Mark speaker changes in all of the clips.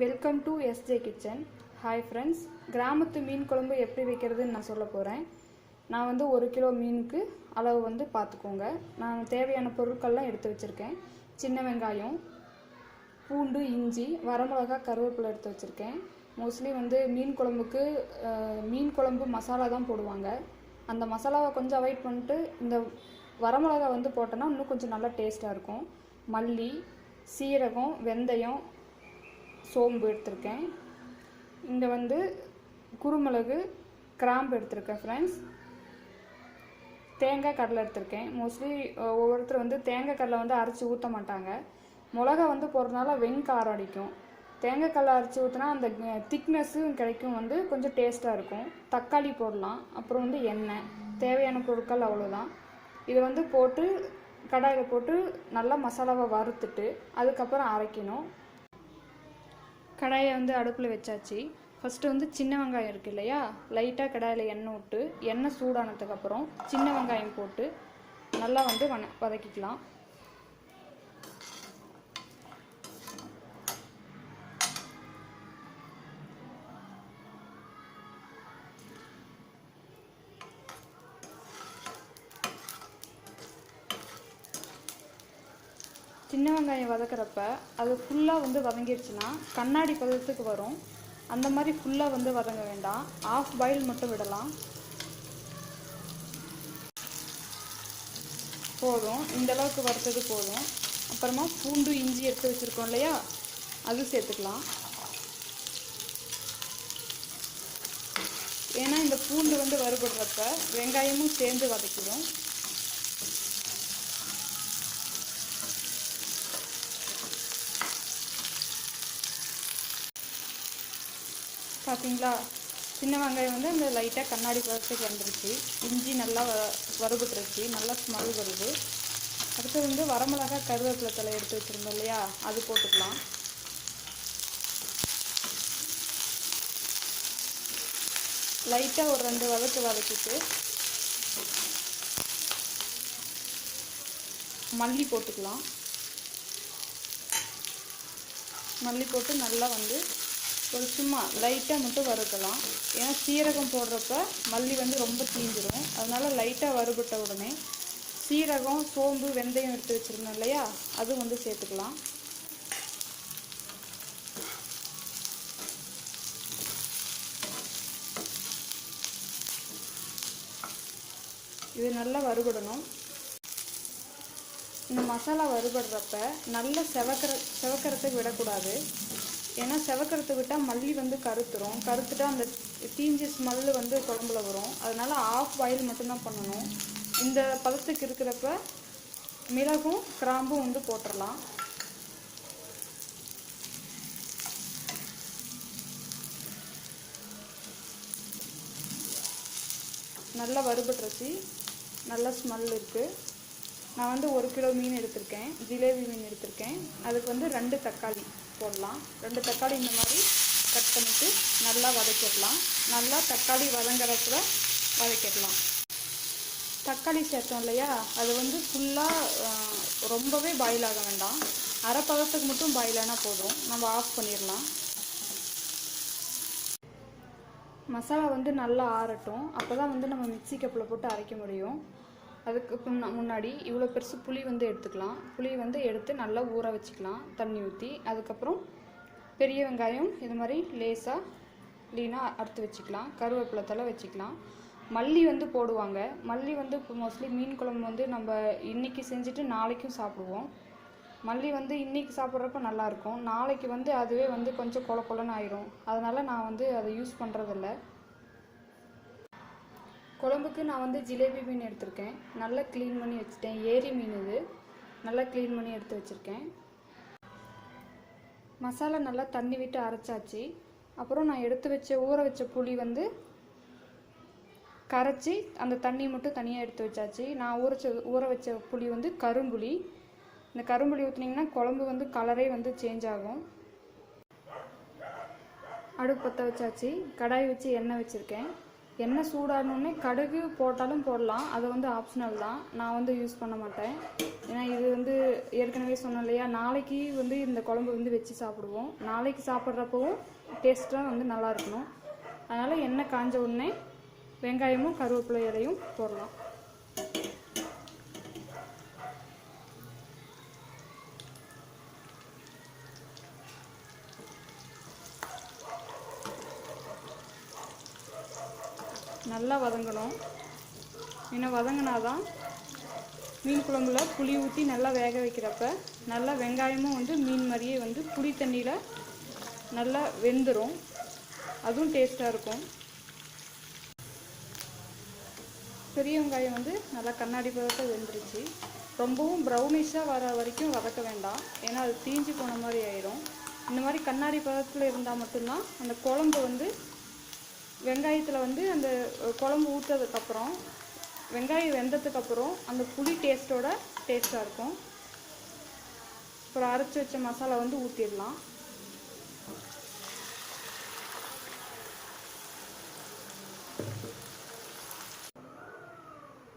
Speaker 1: Welcome to SJ kitchen hi friends கிராமத்து மீன் குழம்பு எப்படி வைக்கிறதுன்னு நான் சொல்ல போகிறேன் நான் வந்து ஒரு கிலோ மீனுக்கு அளவு வந்து பார்த்துக்கோங்க. நான் தேவையான பொருட்கள்லாம் எடுத்து வச்சுருக்கேன். சின்ன வெங்காயம் பூண்டு இஞ்சி வரமிளகா கருவேப்பிலை எடுத்து வச்சுருக்கேன். மோஸ்ட்லி வந்து மீன் குழம்புக்கு மீன் குழம்பு மசாலா தான் போடுவாங்க. அந்த மசாலாவை கொஞ்சம் அவாய்ட் பண்ணிட்டு இந்த வரமிளகா வந்து போட்டோன்னா இன்னும் கொஞ்சம் நல்லா டேஸ்ட்டாக இருக்கும். மல்லி சீரகம் வெந்தயம் சோம்பு எடுத்திருக்கேன். இங்கே வந்து குருமிளகு கிராம்பு எடுத்திருக்கேன் ஃப்ரெண்ட்ஸ் தேங்காய் கடலை எடுத்திருக்கேன். மோஸ்ட்லி ஒவ்வொருத்தர் வந்து தேங்காய் கடலை வந்து அரைச்சி ஊற்ற மாட்டாங்க. மிளகா வந்து போடுறதுனால வெண்காரம் அடிக்கும். தேங்காய் கடலை அரைச்சி ஊற்றினா அந்த திக்னஸ்ஸும் கிடைக்கும் வந்து கொஞ்சம் டேஸ்ட்டாக இருக்கும். தக்காளி போடலாம். அப்புறம் வந்து எண்ணெய். தேவையான பொருட்கள் அவ்வளோதான் இதை வந்து போட்டு கடாயில் போட்டு நல்லா மசாலாவை வறுத்துட்டு அதுக்கப்புறம் அரைக்கணும். கடாயை வந்து அடுப்பில் வச்சாச்சு. ஃபஸ்ட்டு வந்து சின்ன வெங்காயம் இருக்கு இல்லையா? லைட்டாக கடாயில் எண்ணெய் விட்டு எண்ணெய் சூடானதுக்கப்புறம் சின்ன வெங்காயம் போட்டு நல்லா வந்து வன வதக்கிக்கலாம். சின்ன வெங்காயம் வதக்கிறப்ப அது ஃபுல்லாக வந்து வதங்கிடுச்சுன்னா கண்ணாடி பதத்துக்கு வரும். அந்த மாதிரி ஃபுல்லாக வந்து வதங்க வேண்டாம். ஆஃப் பாயில் மட்டும் விடலாம். போதும். இந்த அளவுக்கு வறுத்தது போதும். அப்புறமா பூண்டு இஞ்சி எடுத்து வச்சுருக்கோம் இல்லையா? அது சேர்த்துக்கலாம். ஏன்னா இந்த பூண்டு வந்து வறுபடுறப்ப வெங்காயமும் சேர்ந்து வதக்கிடும். பார்த்தீங்களா? சின்ன வெங்காயம் வந்து அந்த லைட்டாக கண்ணாடி பதத்துக்கு வந்துருச்சு இஞ்சி நல்லா வ வறுபட்டுருச்சு. நல்லா ஸ்மெல் வருது. அடுத்து வந்து வரமிளகா கருவேப்பிலை தலை எடுத்து வச்சுருந்தோம் இல்லையா? அது போட்டுக்கலாம். லைட்டாக ஒரு ரெண்டு வதக்கு வதக்கிட்டு மல்லி போட்டுக்கலாம். மல்லி போட்டு நல்லா வந்து ஒரு சும்மா லைட்டாக மட்டும் வறுக்கலாம். ஏன்னா சீரகம் போடுறப்ப மல்லி வந்து ரொம்ப தீஞ்சிரும். அதனால லைட்டாக வறுபட்ட உடனே சீரகம் சோம்பு வெந்தயம் எடுத்து வச்சுருந்தோம் இல்லையா? அதுவும் வந்து சேர்த்துக்கலாம். இது நல்லா வறுபடணும். இந்த மசாலா வறுபடுறப்ப நல்லா செவக்கிற செவக்கிறதுக்கு விடக்கூடாது. ஏன்னா செவக்கிறதுக்கு விட்டால் மல்லி வந்து கருத்துரும். கருத்துட்டால் அந்த தீஞ்ச ஸ்மெல்லு வந்து குழம்புல வரும். அதனால் ஆஃப் பாயில் மட்டும்தான் பண்ணணும். இந்த பதத்துக்கு இருக்கிறப்ப மிளகும் கிராம்பும் வந்து போட்டுடலாம் நல்லா வறுபட்டுருச்சு. நல்ல ஸ்மெல் இருக்குது நான் வந்து ஒரு கிலோ மீன் எடுத்திருக்கேன். ஜிலேபி மீன் எடுத்திருக்கேன். அதுக்கு வந்து ரெண்டு தக்காளி. போடலாம். ரெண்டு தக்காளி இந்த மாதிரி கட் பண்ணிவிட்டு நல்லா வதக்கிடலாம். நல்லா தக்காளி வதங்குறப்ப வதக்கிடலாம். தக்காளி சேர்த்தோம் இல்லையா? அது வந்து ஃபுல்லாக ரொம்பவே பாயில் ஆக வேண்டாம். அரை பதத்துக்கு மட்டும் பாயில் ஆனால் போதும். நம்ம ஆஃப் பண்ணிடலாம். மசாலா வந்து நல்லா ஆறட்டும். அப்போ தான் வந்து நம்ம மிக்ஸி கப்பில் போட்டு அரைக்க முடியும். அதுக்கு முன்னாடி இவ்வளோ பெருசு புளி வந்து எடுத்துக்கலாம். புளி வந்து எடுத்து நல்லா ஊற வச்சுக்கலாம் தண்ணி ஊற்றி அதுக்கப்புறம் பெரிய வெங்காயம் இது மாதிரி லேசாக லீனாக அறுத்து வச்சுக்கலாம். கருவேப்பிலை தலை வச்சுக்கலாம். மல்லி வந்து போடுவாங்க. மல்லி வந்து இப்போ மோஸ்ட்லி மீன் குழம்பு வந்து நம்ம இன்னைக்கு செஞ்சுட்டு நாளைக்கும் சாப்பிடுவோம். மல்லி வந்து இன்னைக்கு சாப்பிட்றப்ப நல்லாயிருக்கும் நாளைக்கு வந்து அதுவே வந்து கொஞ்சம் கொல கொலன்னு ஆயிரும். அதனால் நான் வந்து அதை யூஸ் பண்ணுறதில்ல குழம்புக்கு நான் வந்து ஜிலேபி மீன் எடுத்திருக்கேன். நல்லா க்ளீன் பண்ணி வச்சுட்டேன். ஏரி மீன் இது. நல்லா க்ளீன் பண்ணி எடுத்து வச்சுருக்கேன். மசாலா நல்லா தண்ணி விட்டு அரைச்சாச்சு. அப்புறம் நான் எடுத்து வச்ச ஊற வச்ச புளி வந்து கரைச்சி அந்த தண்ணி மட்டும் தனியாக எடுத்து வச்சாச்சு. நான் ஊறச்ச ஊற வச்ச புளி வந்து கரும்புளி. இந்த கரும்புளி ஊற்றுனீங்கன்னா குழம்பு வந்து கலரே வந்து சேஞ்ச் ஆகும். அடுப்பு பற்ற வச்சாச்சு. கடாய் வச்சு எண்ணெய் வச்சுருக்கேன். எண்ணெய் சூடானோடனே கடுகு போட்டாலும் போடலாம். அது வந்து ஆப்ஷனல் தான். நான் வந்து யூஸ் பண்ண மாட்டேன். ஏன்னா இது வந்து ஏற்கனவே சொன்னேன் இல்லையா? நாளைக்கு வந்து இந்த குழம்பு வந்து வச்சு சாப்பிடுவோம். நாளைக்கு சாப்பிட்றப்பவும் டேஸ்ட்டாக வந்து நல்லா இருக்கணும். அதனால் எண்ணெய் காஞ்ச உடனே வெங்காயமும் கருவேப்பிலை இலையும் போடலாம். நல்லா வதங்கணும். ஏன்னா வதங்கினாதான் மீன் குழம்புல புளி ஊற்றி நல்லா வேக வைக்கிறப்ப நல்லா வெங்காயமும் வந்து மீன் மாதிரியே வந்து புளி தண்ணியில் நல்லா வெந்துடும் அதுவும் டேஸ்ட்டாக இருக்கும். பெரிய வெங்காயம் வந்து நல்லா கண்ணாடி பதத்தை வெந்துருச்சு. ரொம்பவும் ப்ரௌனிஷாக வர வரைக்கும் வதக்க வேண்டாம். ஏன்னா அது தீஞ்சு போன மாதிரி ஆயிரும். இந்த மாதிரி கண்ணாடி பதத்தில் இருந்தால் மட்டும்தான் அந்த குழம்பு வந்து வெங்காயத்தில் வந்து அந்த குழம்பு ஊற்றதுக்கப்புறம் வெங்காயம் வெந்ததுக்கப்புறம் அந்த புளி டேஸ்ட்டோட டேஸ்ட்டாக இருக்கும். அப்புறம் அரைச்சி வச்ச மசாலா வந்து ஊற்றிடலாம்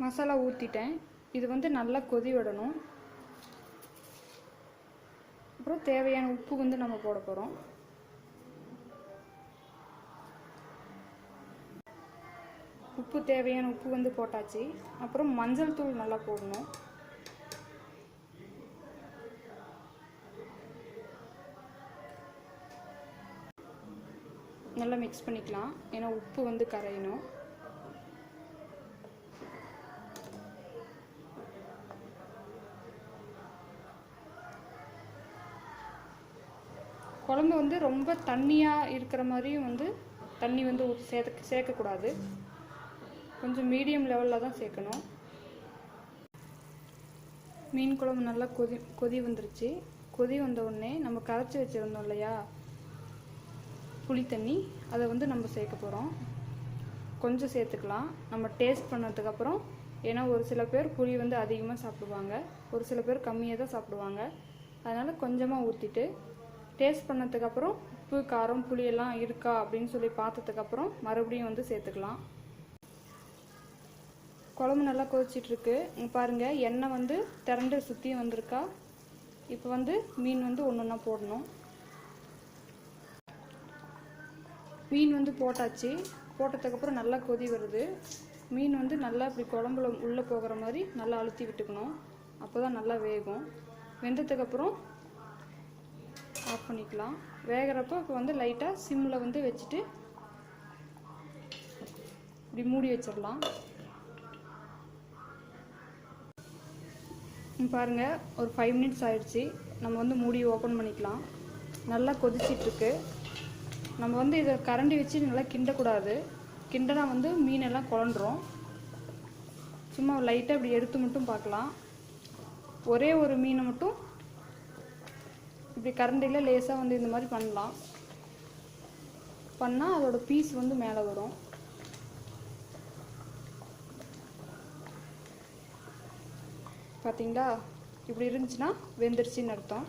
Speaker 1: மசாலா ஊற்றிட்டேன் இது வந்து நல்லா கொதி விடணும். அப்புறம் தேவையான உப்பு வந்து நம்ம போட போகிறோம் உப்பு தேவையான உப்பு வந்து போட்டாச்சு. அப்புறம் மஞ்சள் தூள் நல்லா போடணும். நல்லா மிக்ஸ் பண்ணிக்கலாம். ஏன்னா உப்பு வந்து கரையணும். குழம்பு வந்து ரொம்ப தண்ணியாக இருக்கிற மாதிரியும் வந்து தண்ணி வந்து ஊத்தி சேர்க்க சேர்க்கக்கூடாது. கொஞ்சம் மீடியம் லெவலில் தான் சேர்க்கணும். மீன் குழம்பு நல்லா கொதி கொதி வந்துருச்சு. கொதி வந்த உடனே நம்ம கரைச்சி வச்சுருந்தோம் இல்லையா? புளி தண்ணி. அதை வந்து நம்ம சேர்க்க போகிறோம் கொஞ்சம் சேர்த்துக்கலாம். நம்ம டேஸ்ட் பண்ணதுக்கப்புறம் ஏன்னா ஒரு சில பேர் புளி வந்து அதிகமாக சாப்பிடுவாங்க. ஒரு சில பேர் கம்மியாக தான் சாப்பிடுவாங்க. அதனால் கொஞ்சமாக ஊற்றிட்டு டேஸ்ட் பண்ணதுக்கப்புறம் உப்பு காரம் புளியெல்லாம் இருக்கா அப்படின்னு சொல்லி பார்த்ததுக்கப்புறம் மறுபடியும் வந்து சேர்த்துக்கலாம். குழம்பு நல்லா கொதிச்சிட்ருக்கு. இங்கே பாருங்கள் எண்ணெய் வந்து திரண்டு சுற்றியும் வந்திருக்கா. இப்போ வந்து மீன் வந்து ஒன்று ஒன்றா போடணும். மீன் வந்து போட்டாச்சு. போட்டதுக்கப்புறம் நல்லா கொதி வருது. மீன் வந்து நல்லா இப்படி குழம்புல உள்ளே போகிற மாதிரி நல்லா அழுத்தி விட்டுக்கணும். அப்போ தான் நல்லா வேகும். வெந்ததுக்கப்புறம் ஆஃப் பண்ணிக்கலாம். வேகிறப்போ இப்போ வந்து லைட்டாக சிம்மில் வந்து வச்சுட்டு இப்படி மூடி வச்சிடலாம். பாருங்கள் பாருங்க ஒரு ஃபைவ் மினிட்ஸ் ஆயிடுச்சு. நம்ம வந்து மூடி ஓப்பன் பண்ணிக்கலாம். நல்லா கொதிச்சிட்ருக்கு. நம்ம வந்து இதை கரண்டி வச்சு நல்லா கிண்டக்கூடாது. கிண்டனா வந்து மீனெல்லாம் குழன்றோம் சும்மா லைட்டாக இப்படி எடுத்து மட்டும் பார்க்கலாம். ஒரே ஒரு மீனை மட்டும் இப்படி கரண்டியில் லேசாக வந்து இந்த மாதிரி பண்ணலாம். பண்ணால் அதோடய பீஸ் வந்து மேலே வரும். பார்த்தீங்களா? இப்படி இருந்துச்சுன்னா வெந்துருச்சின்னு அர்த்தம்.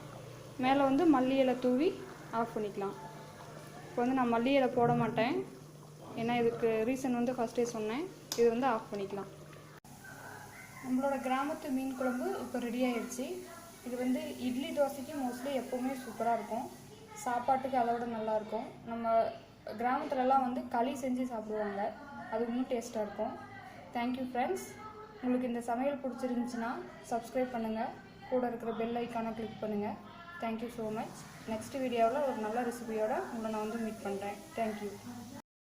Speaker 1: மேலே வந்து மல்லி இலை தூவி ஆஃப் பண்ணிக்கலாம். இப்போ வந்து நான் மல்லி இலை போட மாட்டேன். ஏன்னா இதுக்கு ரீசன் வந்து ஃபஸ்ட்டே சொன்னேன். இது வந்து ஆஃப் பண்ணிக்கலாம். நம்மளோட கிராமத்து மீன் குழம்பு இப்போ ரெடி ஆயிடுச்சு. இது வந்து இட்லி தோசைக்கு மோஸ்ட்லி எப்போவுமே சூப்பராக இருக்கும். சாப்பாட்டுக்கு அதோட நல்லாயிருக்கும். நம்ம கிராமத்துலலாம் வந்து களி செஞ்சு சாப்பிடுவாங்க. அது இன்னும் டேஸ்ட்டாக இருக்கும் தேங்க்யூ ஃப்ரெண்ட்ஸ் உங்களுக்கு இந்த சமையல் பிடிச்சிருந்துச்சுன்னா சப்ஸ்கிரைப் பண்ணுங்கள் கூட இருக்கிற பெல் ஐக்கானை கிளிக் பண்ணுங்கள் தேங்க்யூ ஸோ மச் நெக்ஸ்ட் வீடியோவில் ஒரு நல்ல ரெசிபியோட உங்களை நான் வந்து மீட் பண்ணுறேன் தேங்க்யூ